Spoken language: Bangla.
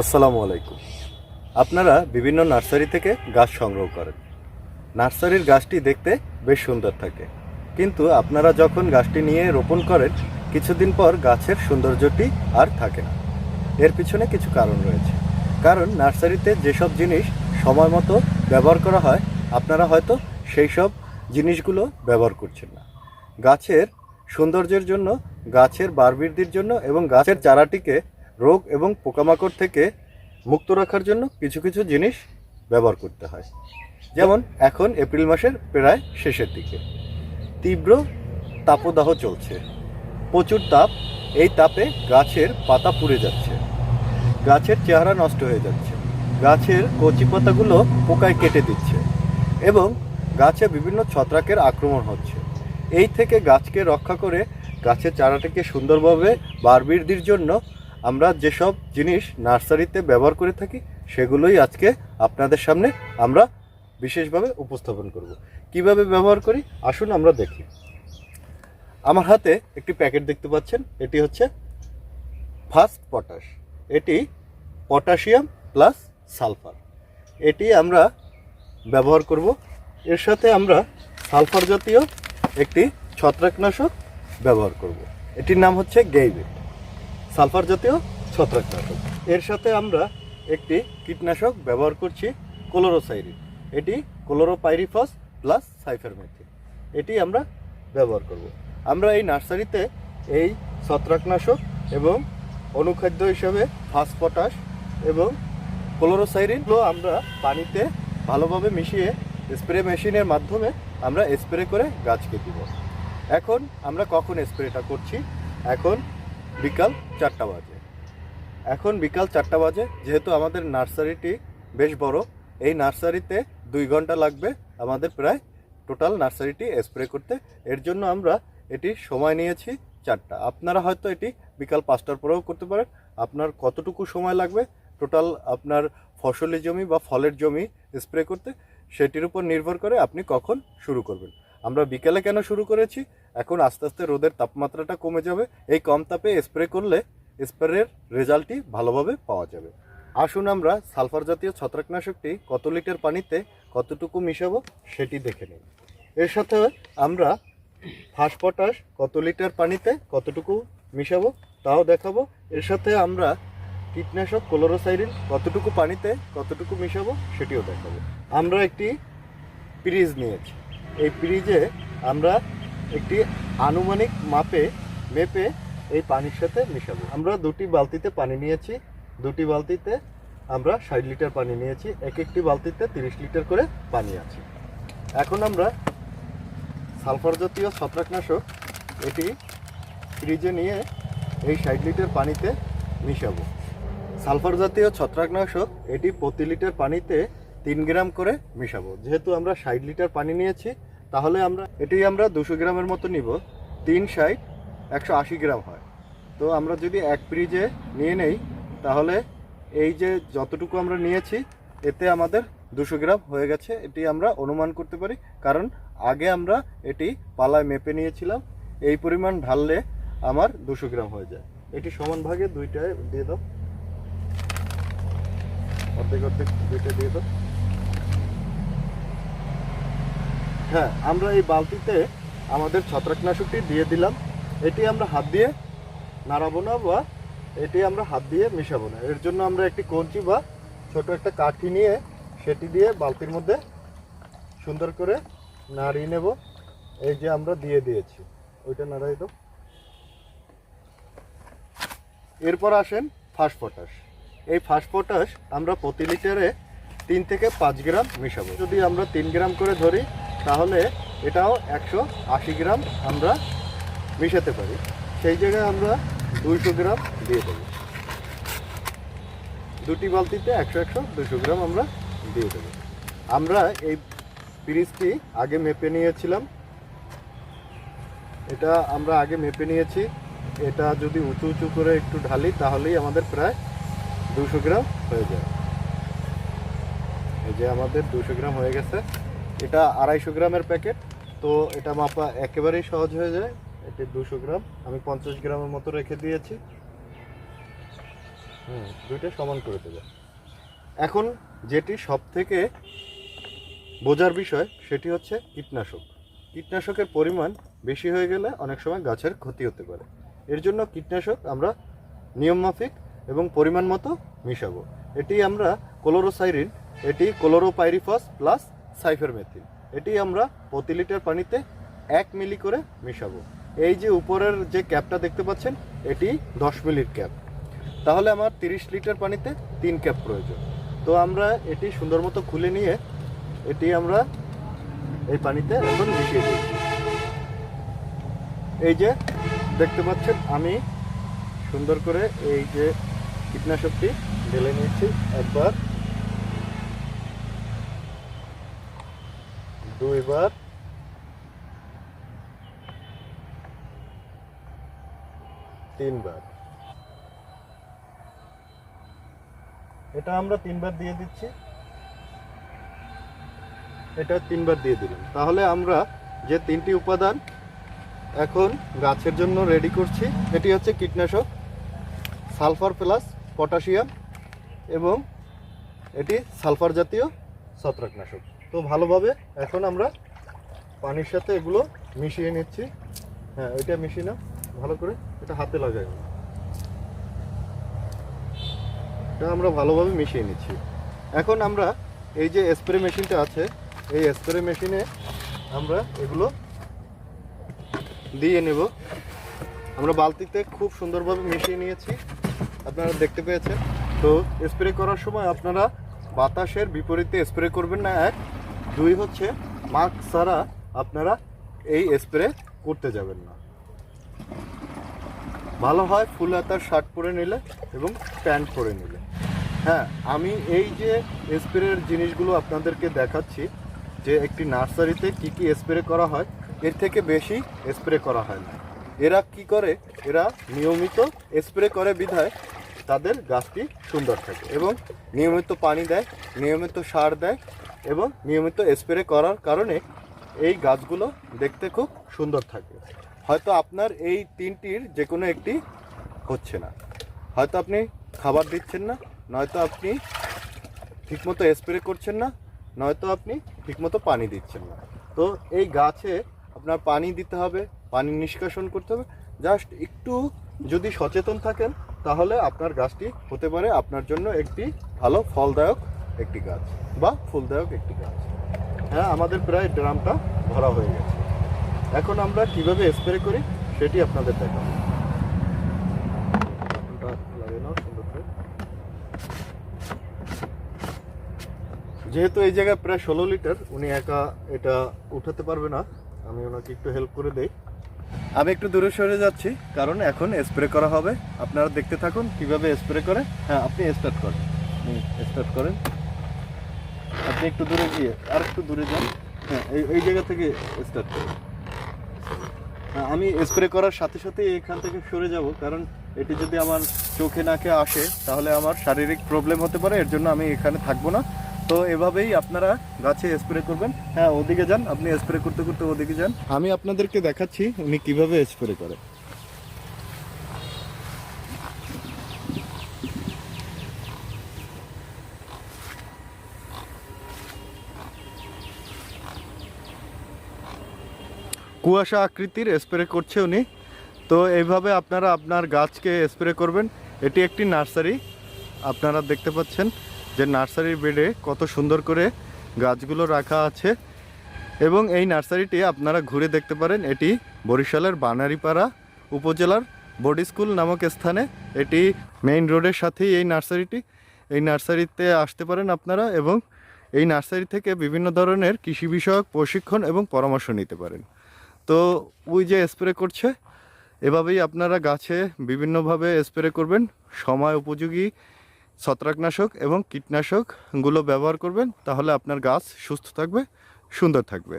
আসসালামু আলাইকুম। আপনারা বিভিন্ন নার্সারি থেকে গাছ সংগ্রহ করেন। নার্সারির গাছটি দেখতে বেশ সুন্দর থাকে। কিন্তু আপনারা যখন গাছটি নিয়ে রোপণ করেন, কিছুদিন পর গাছের সৌন্দর্যটি আর থাকে না। এর পিছনে কিছু কারণ রয়েছে। কারণ নার্সারিতে যেসব জিনিস সময় মতো ব্যবহার করা হয়, আপনারা হয়তো সেই সব জিনিসগুলো ব্যবহার করছেন না। গাছের সৌন্দর্যের জন্য, গাছের বারবৃদ্ধির জন্য এবং গাছের চারাটিকে রোগ এবং পোকামাকড় থেকে মুক্ত রাখার জন্য কিছু কিছু জিনিস ব্যবহার করতে হয়। যেমন এখন এপ্রিল মাসের প্রায় শেষের দিকে। তীব্র তাপদাহ চলছে। প্রচুর তাপ। এই তাপে গাছের পাতা পুড়ে যাচ্ছে। গাছের চেহারা নষ্ট হয়ে যাচ্ছে। গাছের কচি পাতাগুলো পোকায় কেটে দিচ্ছে এবং গাছে বিভিন্ন ছত্রাকের আক্রমণ হচ্ছে। এই থেকে গাছকে রক্ষা করে গাছের চারাটাকে সুন্দরভাবে বারবৃদ্ধির জন্য আমরা যেসব জিনিস নার্সারিতে ব্যবহার করে থাকি, সেগুলোই আজকে আপনাদের সামনে আমরা বিশেষভাবে উপস্থাপন করব। কীভাবে ব্যবহার করি? আসুন আমরা দেখি। আমার হাতে একটি প্যাকেট দেখতে পাচ্ছেন, এটি হচ্ছে ফার্স্ট পটাশ। এটি পটাশিয়াম প্লাস সালফার। এটি আমরা ব্যবহার করব। এর সাথে আমরা সালফার জাতীয় একটি ছত্রাকনাশক ব্যবহার করব। এটির নাম হচ্ছে গেইবেট সালফার জাতীয় ছত্রাকনাশক। এর সাথে আমরা একটি কীটনাশক ব্যবহার করছি ক্লোরোসাইরিন। এটি ক্লোরোপাইরিফস প্লাস সাইফারমেথিন। এটি আমরা ব্যবহার করব। আমরা এই নার্সারিতে এই ছত্রাকনাশক এবং অনুখাদ্য হিসেবে ফাসপটাশ এবং ক্লোরোসাইরিনগুলো আমরা পানিতে ভালোভাবে মিশিয়ে স্প্রে মেশিনের মাধ্যমে আমরা স্প্রে করে গাছকে দিব। এখন আমরা কখন স্প্রেটা করছি? এখন বিকাল চারটা বাজে। এখন বিকাল চারটা বাজে, যেহেতু আমাদের নার্সারিটি বেশ বড়, এই নার্সারিতে দুই ঘণ্টা লাগবে আমাদের প্রায় টোটাল নার্সারিটি স্প্রে করতে। এর জন্য আমরা এটি সময় নিয়েছি চারটা। আপনারা হয়তো এটি বিকাল পাঁচটার পরেও করতে পারেন। আপনার কতটুকু সময় লাগবে, টোটাল আপনার ফসলি জমি বা ফলের জমি স্প্রে করতে, সেটির উপর নির্ভর করে আপনি কখন শুরু করবেন। আমরা বিকেলে কেন শুরু করেছি এখন আস্তে আস্তে রোদের তাপমাত্রাটা কমে যাবে। এই কম তাপে স্প্রে করলে স্প্রের রেজাল্টটি ভালোভাবে পাওয়া যাবে। আসুন আমরা সালফার জাতীয় ছত্রাকনাশকটি কত লিটার পানিতে কতটুকু মিশাবো সেটি দেখে নিই। এর সাথে আমরা ফাসপটাশ কত লিটার পানিতে কতটুকু মিশাবো তাও দেখাবো। এর সাথে আমরা কীটনাশক ক্লোরোসাইরিন কতটুকু পানিতে কতটুকু মিশাবো সেটিও দেখাবো। আমরা একটি ফ্রিজ নিয়েছি। এই ফ্রিজে আমরা একটি আনুমানিক মাপে, মেপে এই পানির সাথে মিশাবো। আমরা দুটি বালতিতে পানি নিয়েছি। দুটি বালতিতে আমরা ষাট লিটার পানি নিয়েছি। এক একটি বালতিতে তিরিশ লিটার করে পানি আছে। এখন আমরা সালফার জাতীয় ছত্রাকনাশক এটি ফ্রিজে নিয়ে এই ষাট লিটার পানিতে মিশাবো। সালফার জাতীয় ছত্রাকনাশক এটি প্রতি লিটার পানিতে তিন গ্রাম করে মিশাবো। যেহেতু আমরা ষাট লিটার পানি নিয়েছি তাহলে আমরা এটি আমরা দুশো গ্রামের মতো নিব। তিন ষাট একশো আশি গ্রাম হয়। তো আমরা যদি এক ফ্রিজে নিয়ে নেই, তাহলে এই যে যতটুকু আমরা নিয়েছি, এতে আমাদের দুশো গ্রাম হয়ে গেছে। এটি আমরা অনুমান করতে পারি। কারণ আগে আমরা এটি পালায় মেপে নিয়েছিলাম। এই পরিমাণ ঢাললে আমার দুশো গ্রাম হয়ে যায়। এটি সমান ভাগে দুইটায় দিয়ে দাও। অর্ধেক অর্ধেক দুইটা দিয়ে দাও। হ্যাঁ আমরা এই বালতিতে আমাদের ছত্রাকনাশকটি দিয়ে দিলাম। এটি আমরা হাত দিয়ে নাড়াবো না বা এটি আমরা হাত দিয়ে মিশাবো না। এর জন্য আমরা একটি কঞ্চি বা ছোট একটা কাঠি নিয়ে সেটি দিয়ে বালতির মধ্যে সুন্দর করে নাড়িয়ে নেব। এই যে আমরা দিয়ে দিয়েছি। ওইটা নাড়াই দাও। এরপর আসেন ফার্স্ট পটাশ। এই ফার্স্ট পটাশ আমরা প্রতি লিটারে তিন থেকে পাঁচ গ্রাম মেশাবো। যদি আমরা তিন গ্রাম করে ধরি তাহলে এটাও একশো আশি গ্রাম আমরা মিশাতে পারি। সেই জায়গায় আমরা দুইশো গ্রাম দিয়ে দেবো। দুটি বালতিতে একশো একশো দুশো গ্রাম আমরা দিয়ে দেবো। আমরা এই পিরিচটি আগে মেপে নিয়েছিলাম। এটা আমরা আগে মেপে নিয়েছি। এটা যদি উঁচু উঁচু করে একটু ঢালি, তাহলেই আমাদের প্রায় দুশো গ্রাম হয়ে যায়। এই যে আমাদের দুশো গ্রাম হয়ে গেছে। এটা আড়াইশো গ্রামের প্যাকেট, তো এটা মাপা একেবারেই সহজ হয়ে যায়। এটি দুশো গ্রাম, আমি পঞ্চাশ গ্রামের মতো রেখে দিয়েছি। হুম, দুইটা সমান করে দেবে। এখন যেটি সব থেকে বোঝার বিষয়, সেটি হচ্ছে কীটনাশক। কীটনাশকের পরিমাণ বেশি হয়ে গেলে অনেক সময় গাছের ক্ষতি হতে পারে। এর জন্য কীটনাশক আমরা নিয়মমাফিক এবং পরিমাণ মতো মিশাবো। এটি আমরা ক্লোরোসাইরিন, এটি ক্লোরোপাইরিফস প্লাস সাইফারমেথিন এটি আমরা প্রতি লিটার পানিতে এক মিলি করে মিশাবো। এই যে উপরের যে ক্যাপটা দেখতে পাচ্ছেন, এটি দশ মিলির ক্যাপ। তাহলে আমার তিরিশ লিটার পানিতে তিন ক্যাপ প্রয়োজন। তো আমরা এটি সুন্দর মতো খুলে নিয়ে এটি আমরা এই পানিতে এখন মিশিয়ে দিচ্ছি। এই যে দেখতে পাচ্ছেন, আমি সুন্দর করে এই যে কীটনাশকটি ঢেলে নিয়েছি। একবার দুইবার। তিনবার। এটা আমরা তিনবার দিয়ে দিচ্ছি। এটা তিনবার দিয়ে দিলাম। তাহলে আমরা যে তিনটি উপাদান এখন গাছের জন্য রেডি করছি এটি হচ্ছে কীটনাশক, সালফার প্লাস পটাশিয়াম এবং এটি সালফার জাতীয় ছত্রাকনাশক। তো ভালোভাবে এখন আমরা পানির সাথে এগুলো মিশিয়ে নিচ্ছি। হ্যাঁ ওইটা মিশিয়ে নাও, ভালো করে এটা হাতে লাগাই। এটা আমরা ভালোভাবে মিশিয়ে নিচ্ছি। এখন আমরা এই যে স্প্রে মেশিনটা আছে, এই স্প্রে মেশিনে আমরা এগুলো দিয়ে নেব। আমরা বালতিতে খুব সুন্দরভাবে মিশিয়ে নিয়েছি, আপনারা দেখতে পেয়েছেন। তো স্প্রে করার সময় আপনারা বাতাসের বিপরীতে স্প্রে করবেন না, এক দুই হচ্ছে মাস্ক ছাড়া আপনারা এই স্প্রে করতে যাবেন না। ভালো হয় ফুল হাতার শার্ট পরে নিলে এবং প্যান্ট পরে নিলে। হ্যাঁ আমি এই যে স্প্রের জিনিসগুলো আপনাদেরকে দেখাচ্ছি, যে একটি নার্সারিতে কি কি স্প্রে করা হয়, এর থেকে বেশি স্প্রে করা হয় না। এরা কি করে? এরা নিয়মিত স্প্রে করে বিধায় তাদের গাছটি সুন্দর থাকে এবং নিয়মিত পানি দেয়, নিয়মিত সার দেয় এবং নিয়মিত স্প্রে করার কারণে এই গাছগুলো দেখতে খুব সুন্দর থাকে। হয়তো আপনার এই তিনটির যে কোনো একটি হচ্ছে না। হয়তো আপনি খাবার দিচ্ছেন না, নয়তো আপনি ঠিকমতো স্প্রে করছেন না, নয়তো আপনি ঠিকমতো পানি দিচ্ছেন না। তো এই গাছে আপনার পানি দিতে হবে, পানি নিষ্কাশন করতে হবে। জাস্ট একটু যদি সচেতন থাকেন তাহলে আপনার গাছটি হতে পারে আপনার জন্য একটি ভালো ফলদায়ক একটি গাছ বা ফুলদায়ক একটি গাছ। হ্যাঁ আমাদের প্রায় ড্রামটা ভরা হয়ে গেছে। এখন আমরা কীভাবে স্প্রে করি সেটি আপনাদের দেখাবো। যেহেতু এই জায়গায় প্রায় ষোলো লিটার, উনি একা এটা উঠাতে পারবে না। আমি ওনাকে একটু হেল্প করে দেই। আমি একটু দূরে সরে যাচ্ছি কারণ এখন স্প্রে করা হবে। আপনারা দেখতে থাকুন কীভাবে স্প্রে করে। হ্যাঁ আপনি স্টার্ট করেন। স্টার্ট করেন। আপনি একটু দূরে গিয়ে আর একটু দূরে যান। হ্যাঁ এই এই জায়গা থেকে স্টার্ট করুন। হ্যাঁ, আমি স্প্রে করার সাথে সাথে এখান থেকে সরে যাব কারণ এটি যদি আমার চোখে নাকে আসে তাহলে আমার শারীরিক প্রবলেম হতে পারে এর জন্য আমি এখানে থাকব না। তো এভাবেই আপনারা গাছে স্প্রে করবেন। হ্যাঁ ওদিকে যান, আপনি স্প্রে করতে করতে ওদিকে যান। আমি আপনাদেরকে দেখাচ্ছি উনি কীভাবে স্প্রে করে। কুয়াশা আকৃতির স্প্রে করছে উনি। তো এইভাবে আপনারা আপনার গাছকে স্প্রে করবেন। এটি একটি নার্সারি, আপনারা দেখতে পাচ্ছেন। যে নার্সারির বেডে কত সুন্দর করে গাছগুলো রাখা আছে। এবং এই নার্সারিটি আপনারা ঘুরে দেখতে পারেন, এটি বরিশালের বানারীপাড়া উপজেলার বডি স্কুল নামক স্থানে। এটি মেইন রোডের সাথেই এই নার্সারিটি। এই নার্সারিতে আসতে পারেন আপনারা এবং এই নার্সারি থেকে বিভিন্ন ধরনের কৃষি বিষয়ক প্রশিক্ষণ এবং পরামর্শ নিতে পারেন। তো ওই যে স্প্রে করছে, এভাবেই আপনারা গাছে বিভিন্নভাবে স্প্রে করবেন। সময় উপযোগী ছত্রাকনাশক এবং কীটনাশকগুলো ব্যবহার করবেন তাহলে আপনার গাছ সুস্থ থাকবে সুন্দর থাকবে।